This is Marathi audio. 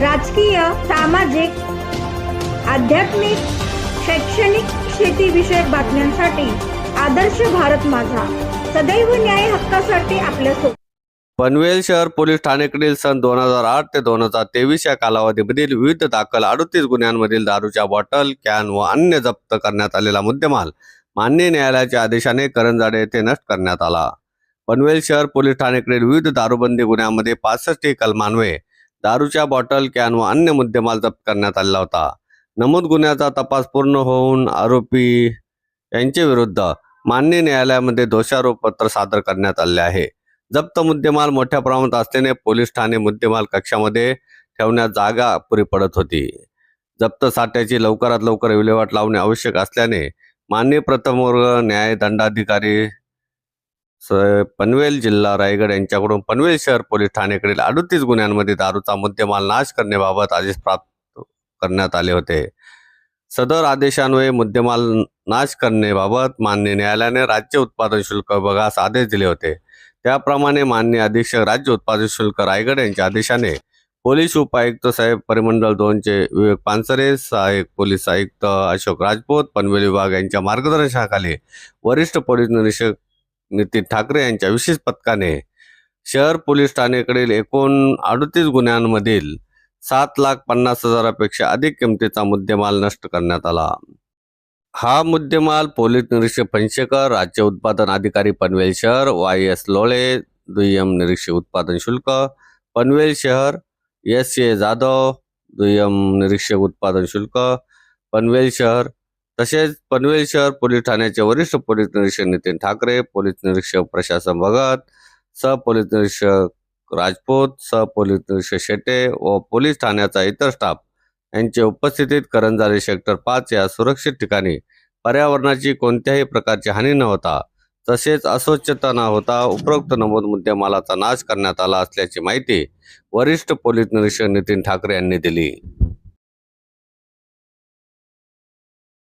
राजकीय सामाजिक आध्यात्मिक शैक्षणिक शेतीविषयक बातम्यांसाठी आदर्श भारत माझा. सदैव न्याय हक्कासाठी आपल्यासोबत पनवेल शहर पोलीस ठाणेकडील सन दोन हजार आठ ते दोन हजार तेवीस या कालावधीमधील विविध दाखल अडतीस गुन्ह्यांमधील दारूच्या बॉटल कॅन व अन्य जप्त करण्यात आलेला मुद्देमाल मान्य न्यायालयाच्या आदेशाने करंजाडे येथे नष्ट करण्यात आला. पनवेल शहर पोलीस ठाणेकडील विविध दारूबंदी गुन्ह्यामध्ये पासष्ट कलमान्वये दारूच्या बॉटल कॅन व अन्य मुद्देमाल जप्त करण्यात आलेला होता. नमूद गुन्ह्याचा तपास पूर्ण होऊन आरोपी यांचे विरुद्ध मान्य न्यायालयामध्ये दोषारोप पत्र सादर करण्यात आले आहे. जप्त मुद्देमाल मोठ्या प्रमाणात असल्याने पोलीस ठाणे मुद्देमाल कक्षामध्ये ठेवण्यात जागा पुरी पडत होती. जप्त साठ्याची लवकरात लवकर विल्हेवाट लावणे आवश्यक असल्याने मान्य प्रथम वर्ग न्याय दंडाधिकारी पनवेल जिल्हा रायगड यांच्याकडून पनवेल शहर पोलीस ठाणेकडील अडतीस गुन्ह्यांमध्ये दारूचा मुद्देमाल नाश करण्याबाबत आदेश प्राप्त करण्यात आले होते. सदर आदेशान्वये मुद्देमाल नाश करण्याबाबत मान्य न्यायालयाने राज्य उत्पादन शुल्क विभागास आदेश दिले होते. त्याप्रमाणे मान्य अधीक्षक राज्य उत्पादन शुल्क रायगड यांच्या आदेशाने पोलीस उपायुक्त साहेब परिमंडळ दोनचे विवेक पानसरे सहाय्यक पोलीस आयुक्त अशोक राजपूत पनवेल विभाग यांच्या मार्गदर्शनाखाली वरिष्ठ पोलीस निरीक्षक नितीन ठाकरे यांच्या विशेष पथकाने शहर पोलीस ठाणेकडील एकूण अडतीस गुन्ह्यांमधील सात लाख पन्नास हजारापेक्षा अधिक किमतीचा मुद्देमाल नष्ट करण्यात आला. हा मुद्देमाल पोलीस निरीक्षक फणशेकर राज्य उत्पादन अधिकारी पनवेल शहर वाय एस लोळे दुय्यम निरीक्षक उत्पादन शुल्क पनवेल शहर एस ए जाधव दुय्यम निरीक्षक उत्पादन शुल्क पनवेल शहर तसेच पनवेल शहर पोलीस ठाण्याचे वरिष्ठ पोलीस निरीक्षक नितीन ठाकरे पोलीस निरीक्षक प्रशासन भगत सहपोलीस निरीक्षक राजपूत सहपोलीस निरीक्षक शेटे व पोलीस ठाण्याचा इतर स्टाफ यांच्या उपस्थितीत करंजारी सेक्टर पाच या सुरक्षित ठिकाणी पर्यावरणाची कोणत्याही प्रकारची हानी न होता तसेच अस्वच्छता न होता उपरोक्त नमूद मुद्देमालाचा नाश करण्यात आला असल्याची माहिती वरिष्ठ पोलीस निरीक्षक नितीन ठाकरे यांनी दिली.